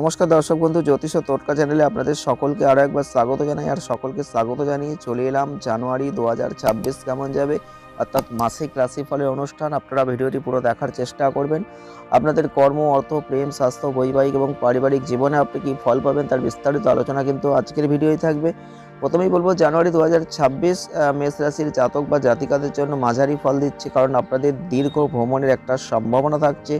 নমস্কার দর্শক বন্ধু, জ্যোতিষ তোটকা চ্যানেলে আপনাদের সকলকে আরও একবার স্বাগত জানাই। আর সকলকে স্বাগত জানিয়ে চলে এলাম জানুয়ারি দু হাজার ছাব্বিশ কেমন যাবে? অর্থাৎ মাসিক রাশিফলের অনুষ্ঠান। আপনারা ভিডিওটি পুরো দেখার চেষ্টা করবেন। আপনাদের কর্ম, অর্থ, প্রেম, স্বাস্থ্য, বৈবাহিক এবং পারিবারিক জীবনে আপনি কী ফল পাবেন তার বিস্তারিত আলোচনা কিন্তু আজকের ভিডিওই থাকবে। প্রথমেই বলব, জানুয়ারি দু হাজার ছাব্বিশ মেষ রাশির জাতক বা জাতিকাদের জন্য মাঝারি ফল দিচ্ছে কারণ আপনাদের দীর্ঘ ভ্রমণের একটা সম্ভাবনা থাকছে।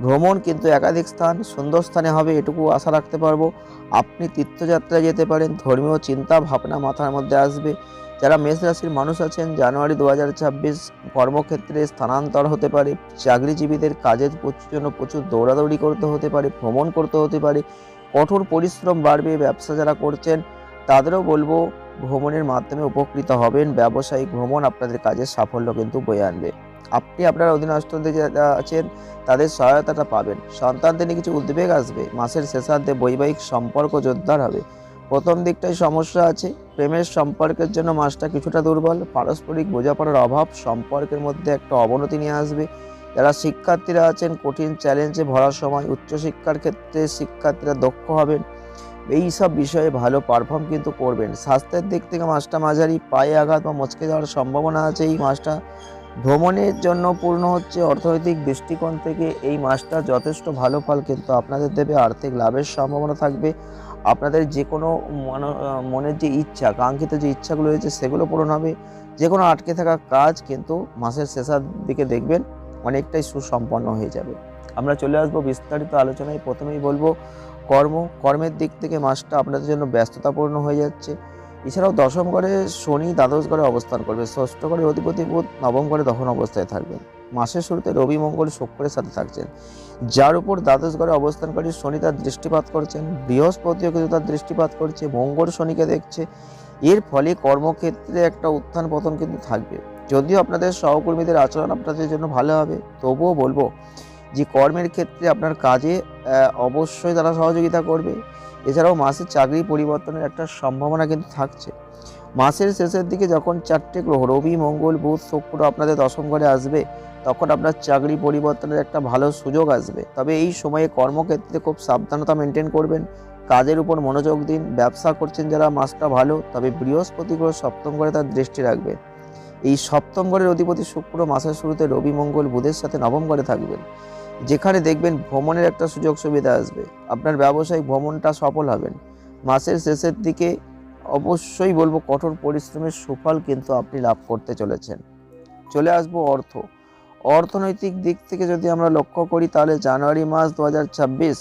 ভ্রমণ কিন্তু একাধিক স্থান, সুন্দর স্থানে হবে এটুকু আশা রাখতে পারব। আপনি তীর্থযাত্রায় যেতে পারেন, ধর্মীয় চিন্তা ভাবনা মাথার মধ্যে আসবে। যারা মেষ রাশির মানুষ আছেন, জানুয়ারি দু হাজার ছাব্বিশ কর্মক্ষেত্রে স্থানান্তর হতে পারে। চাকরিজীবীদের কাজের প্রচুর জন্য প্রচুর দৌড়াদৌড়ি করতে হতে পারে, ভ্রমণ করতে হতে পারে। কঠোর পরিশ্রম বাড়বে, ব্যবসা যারা করছেন, তাদেরও বলব ভ্রমণের মাধ্যমে উপকৃত হবেন। ব্যবসায়িক ভ্রমণ আপনাদের কাজের সাফল্য কিন্তু বয়ে আনবে। আপনি আপনার অধীনস্থদের যারা আছেন, তাদের সহায়তাটা পাবেন। সন্তানদের নিয়ে কিছু উদ্বেগ আসবে। মাসের শেষান্তে বৈবাহিক সম্পর্ক জোরদার হবে। প্রথম দিকটায় সমস্যা আছে। প্রেমের সম্পর্কের জন্য মাসটা কিছুটা দুর্বল। পারস্পরিক বোঝাপড়ার অভাব সম্পর্কের মধ্যে একটা অবনতি নিয়ে আসবে। যারা শিক্ষার্থীরা আছেন, কঠিন চ্যালেঞ্জে ভরার সময় উচ্চশিক্ষার ক্ষেত্রে শিক্ষার্থীরা দক্ষ হবেন। এই সব বিষয়ে ভালো পারফর্ম কিন্তু করবেন। স্বাস্থ্যের দিক থেকে মাসটা মাঝারি। পায়ে আঘাত বা মচকে যাওয়ার সম্ভাবনা আছে। এই মাসটা ভ্রমণের জন্য পূর্ণ হচ্ছে অর্থনৈতিক দৃষ্টিকোণ থেকে এই মাসটা যথেষ্ট ভালো ফল, কিন্তু আপনাদের দেবে আর্থিক লাভের সম্ভাবনা থাকবে। আপনাদের যে কোনো মন- মনের যে ইচ্ছা, কাঙ্ক্ষিত যে ইচ্ছাগুলো রয়েছে, সেগুলো পূরণ হবে। যে কোনো আটকে থাকা কাজ কিন্তু মাসের শেষার দিকে দেখবেন অনেকটাই সুসম্পন্ন হয়ে যাবে। আমরা চলে আসব বিস্তারিত আলোচনায়। প্রথমেই বলব, কর্ম, কর্মের দিক থেকে মাসটা আপনাদের জন্য ব্যস্ততাপূর্ণ হয়ে যাচ্ছে। এছাড়াও দশম ঘরে শনি দ্বাদশ ঘরে অবস্থান করবে। ষষ্ঠ ঘরে অধিপতি বুধ, নবম ঘরে দহন অবস্থায় থাকবেন। মাসের শুরুতে রবি, মঙ্গল, শুক্রের সাথে থাকছেন। যার উপর দ্বাদশ ঘরে অবস্থানকারী শনি তার দৃষ্টিপাত করছেন, বৃহস্পতিও কিন্তু তার দৃষ্টিপাত করছে, মঙ্গল শনিকে দেখছে। এর ফলে কর্মক্ষেত্রে একটা উত্থান পতন কিন্তু থাকবে। যদিও আপনাদের সহকর্মীদের আচরণ আপনাদের জন্য ভালো হবে, তবুও বলব যে কর্মের ক্ষেত্রে আপনার কাজে অবশ্যই তারা সহযোগিতা করবে। এছাড়াও মাসের চাকরি পরিবর্তনের একটা সম্ভাবনা কিন্তু থাকছে। মাসের শেষের দিকে যখন চারটে গ্রহ, রবি, মঙ্গল, বুধ, শুক্র আপনাদের দশম ঘরে আসবে, তখন আপনার চাকরি পরিবর্তনের একটা ভালো সুযোগ আসবে। তবে এই সময়ে কর্মক্ষেত্রে খুব সাবধানতা মেনটেন করবেন। কাজের উপর মনোযোগ দিন। ব্যবসা করছেন যারা, মাসটা ভালো, তবে বৃহস্পতি গ্রহ সপ্তম ঘরে তার দৃষ্টি রাখবে এই সপ্তম ঘরের অধিপতি শুক্র মাসের শুরুতে রবি, মঙ্গল, বুধের সাথে নবম ঘরে থাকবেন। যেখানে দেখবেন ভ্রমণের একটা সুযোগ সুবিধা আসবে। আপনার ব্যবসায়িক ভ্রমণটা সফল হবেন। মাসের শেষের দিকে অবশ্যই বলব কঠোর পরিশ্রমের সুফল কিন্তু আপনি লাভ করতে চলেছেন। চলে আসব অর্থ। অর্থনৈতিক দিক থেকে যদি আমরা লক্ষ্য করি, তাহলে জানুয়ারি মাস দু হাজার ছাব্বিশ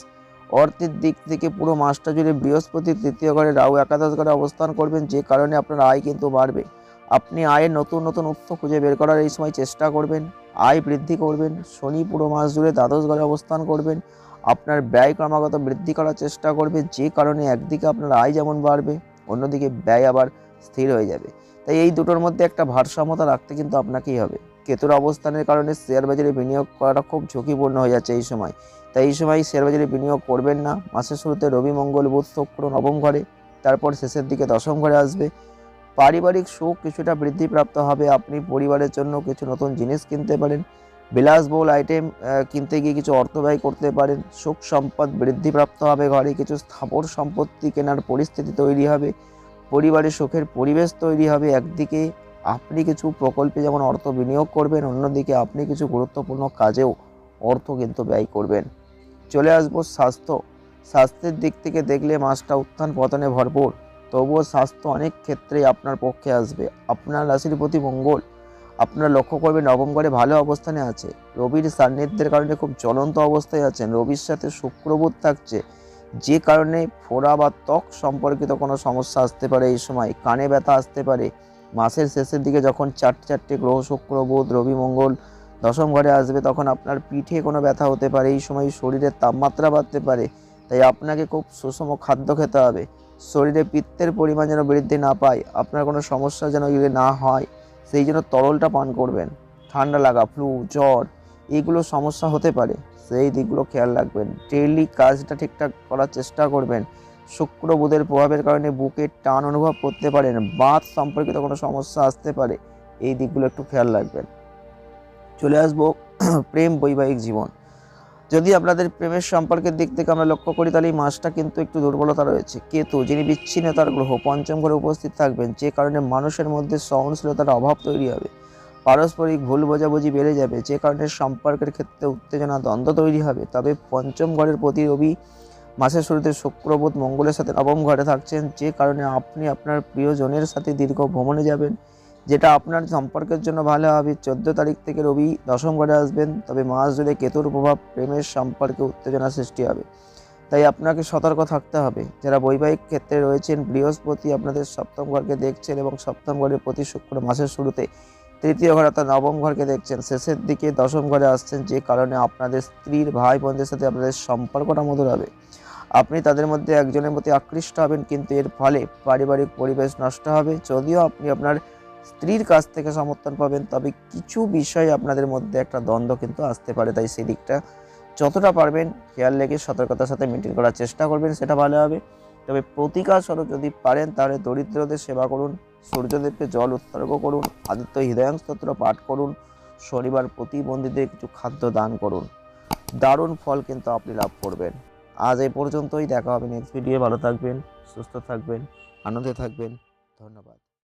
অর্থের দিক থেকে পুরো মাসটা জুড়ে বৃহস্পতি, তৃতীয় ঘরে রাহু, একাদশ ঘরে অবস্থান করবেন, যে কারণে আপনার আয় কিন্তু বাড়বে। আপনি আয়ের নতুন নতুন উৎস খুঁজে বের করার এই সময় চেষ্টা করবেন। আয় বৃদ্ধি করবেন, শনি পুরো মাস জুড়ে দ্বাদশ ঘরে অবস্থান করবেন, আপনার ব্যয় ক্রমাগত বৃদ্ধি করার চেষ্টা করবে যে কারণে একদিকে আপনার আয় যেমন বাড়বে, অন্যদিকে ব্যয় আবার স্থির হয়ে যাবে। তাই এই দুটোর মধ্যে একটা ভারসাম্যতা রাখতে কিন্তু আপনাকেই হবে। কেতুর অবস্থানের কারণে শেয়ার বাজারে বিনিয়োগ করাটা খুব ঝুঁকিপূর্ণ হয়ে যাচ্ছে এই সময়। তাই এই সময় শেয়ার বাজারে বিনিয়োগ করবেন না। মাসের শুরুতে রবি, মঙ্গল, বুধ, শুক্র, নবম ঘরে, তারপর শেষের দিকে দশম ঘরে আসবে। পারিবারিক সুখ কিছুটা বৃদ্ধিপ্রাপ্ত হবে। আপনি পরিবারের জন্য কিছু নতুন জিনিস কিনতে পারেন। বিলাসবহুল আইটেম কিনতে গিয়ে কিছু অর্থ ব্যয় করতে পারেন। সুখ সম্পদ বৃদ্ধিপ্রাপ্ত হবে। ঘরে কিছু স্থাবর সম্পত্তি কেনার পরিস্থিতি তৈরি হবে। পরিবারে সুখের পরিবেশ তৈরি হবে। একদিকে আপনি কিছু প্রকল্পে যেমন অর্থ বিনিয়োগ করবেন, অন্যদিকে আপনি কিছু গুরুত্বপূর্ণ কাজেও অর্থ কিন্তু ব্যয় করবেন। চলে আসব স্বাস্থ্য। স্বাস্থ্যের দিক থেকে দেখলে মাছটা উত্থান পতনে ভরপুর। তবুও স্বাস্থ্য অনেক ক্ষেত্রেই আপনার পক্ষে আসবে। আপনার রাশির প্রতি মঙ্গল। আপনারা লক্ষ্য করবেন নবম ঘরে ভালো অবস্থানে আছে। রবির সান্নিধ্যের কারণে খুব জ্বলন্ত অবস্থায় আছেন। রবির সাথে শুক্রবোধ থাকছে। যে কারণে ফোড়া বা ত্বক সম্পর্কিত কোনো সমস্যা আসতে পারে এই সময়। কানে ব্যথা আসতে পারে। মাসের শেষের দিকে যখন চারটে চারটে গ্রহ শুক্রবোধ রবি, মঙ্গল দশম ঘরে আসবে, তখন আপনার পিঠে কোনো ব্যথা হতে পারে। এই সময় শরীরের তাপমাত্রা বাড়তে পারে। তাই আপনাকে খুব সুষম খাদ্য খেতে হবে। শরীরে পিত্তের পরিমাণ যেন বৃদ্ধি না পায়, আপনার কোনো সমস্যা যেন না হয়, সেই জন্য তরলটা পান করবেন। ঠান্ডা লাগা ফ্লু জ্বর, এগুলো সমস্যা হতে পারে। সেই দিকগুলো খেয়াল রাখবেন। ডেইলি কাজটা ঠিকঠাক করার চেষ্টা করবেন। শুক্র বুধের প্রভাবের কারণে বুকের টান অনুভব করতে পারেন বাঁধ সম্পর্কিত কোনো সমস্যা আসতে পারে। এই দিকগুলো একটু খেয়াল রাখবেন। চলে আসব প্রেম বৈবাহিক জীবন। যদি আপনাদের প্রেমের সম্পর্কের দিক থেকে আমরা লক্ষ্য করি, তাহলে এই মাসটা কিন্তু একটু দুর্বলতা রয়েছে। কেতু, যিনি বিচ্ছিন্নতার গ্রহ, পঞ্চম ঘরে উপস্থিত থাকবেন, যে কারণে মানুষের মধ্যে সহনশীলতার অভাব তৈরি হবে। পারস্পরিক ভুল বোঝাবুঝি বেড়ে যাবে, যে কারণে সম্পর্কের ক্ষেত্রে উত্তেজনা, দ্বন্দ্ব তৈরি হবে। তবে পঞ্চম ঘরের প্রতি রবি মাসের শুরুতে শুক্রবোধ মঙ্গলের সাথে নবম ঘরে থাকছেন, যে কারণে আপনি আপনার প্রিয়জনের সাথে দীর্ঘ ভ্রমণে যাবেন। যেটা আপনার সম্পর্কের জন্য ভালো হবে। চোদ্দ তারিখ থেকে রবি দশম ঘরে আসবেন, তবে মাস জুড়ে কেতুর প্রভাব, প্রেমের সম্পর্কে উত্তেজনা সৃষ্টি হবে। তাই আপনাকে সতর্ক থাকতে হবে। যারা বৈবাহিক ক্ষেত্রে রয়েছেন, বৃহস্পতি আপনাদের সপ্তম ঘরকে দেখছেন এবং সপ্তম ঘরের প্রতি শুক্র মাসের শুরুতে তৃতীয় ঘর অর্থাৎ নবম ঘরকে দেখছেন, শেষের দিকে দশম ঘরে আসছেন, যে কারণে আপনাদের স্ত্রীর ভাই বোনদের সাথে আপনাদের সম্পর্কটা মধুর হবে। আপনি তাদের মধ্যে একজনের প্রতি আকৃষ্ট হবেন, কিন্তু এর ফলে পারিবারিক পরিবেশ নষ্ট হবে। যদিও আপনি আপনার স্ত্রীর কাছ থেকে সমর্থন পাবেন, তবে কিছু বিষয় আপনাদের মধ্যে একটা দ্বন্দ্ব কিন্তু আসতে পারে, তাই সেই দিকটা যতটা পারবেন খেয়াল রেখে সতর্কতার সাথে মেনটেন করার চেষ্টা করবেন, সেটা ভালো হবে। তবে প্রতিকার স্বরূপ যদি পারেন, তাহলে দরিদ্রদের সেবা করুন, সূর্যদেবকে জল উৎসর্গ করুন, আদিত্য হৃদয়াং স্তোত্র পাঠ করুন, শনিবার প্রতিবন্ধীদের কিছু খাদ্য দান করুন। দারুণ ফল কিন্তু আপনি লাভ করবেন। আজ এই পর্যন্তই, দেখা হবে নেক্সট ভিডিও ভালো থাকবেন, সুস্থ থাকবেন, আনন্দে থাকবেন। ধন্যবাদ।